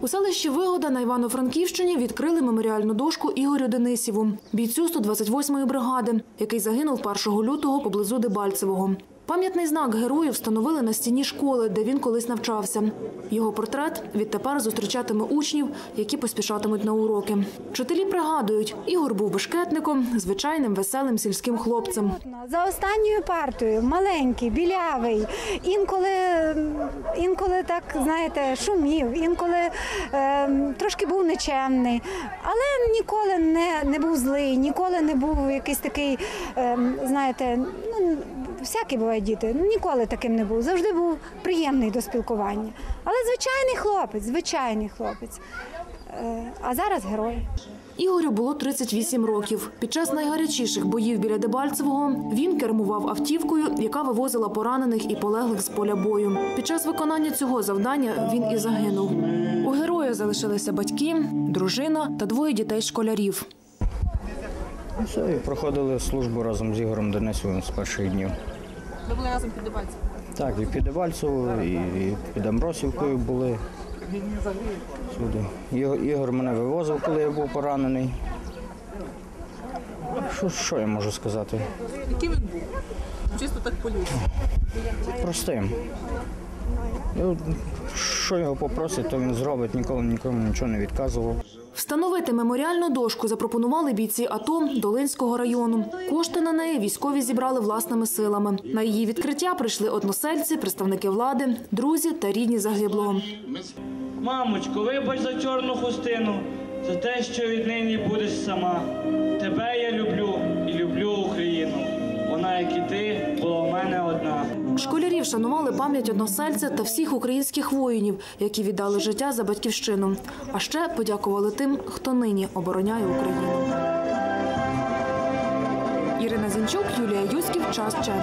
У селищі Вигода на Івано-Франківщині відкрили меморіальну дошку Ігорю Денисіву, бійцю 128-ї бригади, який загинув 1 лютого поблизу Дебальцевого. Пам'ятний знак герою встановили на стіні школи, де він колись навчався. Його портрет відтепер зустрічатиме учнів, які поспішатимуть на уроки. Вчителі пригадують, Ігор був бешкетником, звичайним веселим сільським хлопцем. За останньою партою, маленький, білявий, інколи, інколи так, знаєте, шумів, інколи е, трошки був нечемний, але ніколи не, не був злий, ніколи не був якийсь такий, е, знаєте, ну, всякі бувають діти, ніколи таким не був. Завжди був приємний до спілкування. Але звичайний хлопець, звичайний хлопець. Е, а зараз герой. Ігорю було 38 років. Під час найгарячіших боїв біля Дебальцевого він кермував автівкою, яка вивозила поранених і полеглих з поля бою. Під час виконання цього завдання він і загинув. У героя залишилися батьки, дружина та двоє дітей-школярів. Ну, проходили службу разом з Ігорем Денисовим з перших днів. Ви були разом під Дебальцем? Так, і під Дебальцево, і під Амбросівкою були. Сюди. Ігор, Ігор мене вивозив, коли я був поранений. Що, що я можу сказати? Яким він був? Чисто так по-людськи. Простим. Ну, Що його попросить, то він зробить, ніколи нікому нічого не відказував. Встановити меморіальну дошку запропонували бійці АТО Долинського району. Кошти на неї військові зібрали власними силами. На її відкриття прийшли односельці, представники влади, друзі та рідні загиблого. Мамочко, вибач за чорну хустину, за те, що віднині будеш сама. Тебе я люблю люблю Школярі вшанували пам'ять односельця та всіх українських воїнів, які віддали життя за батьківщину. А ще подякували тим, хто нині обороняє Україну. Ірина Зінчук, Юлія Юськів, час Чен.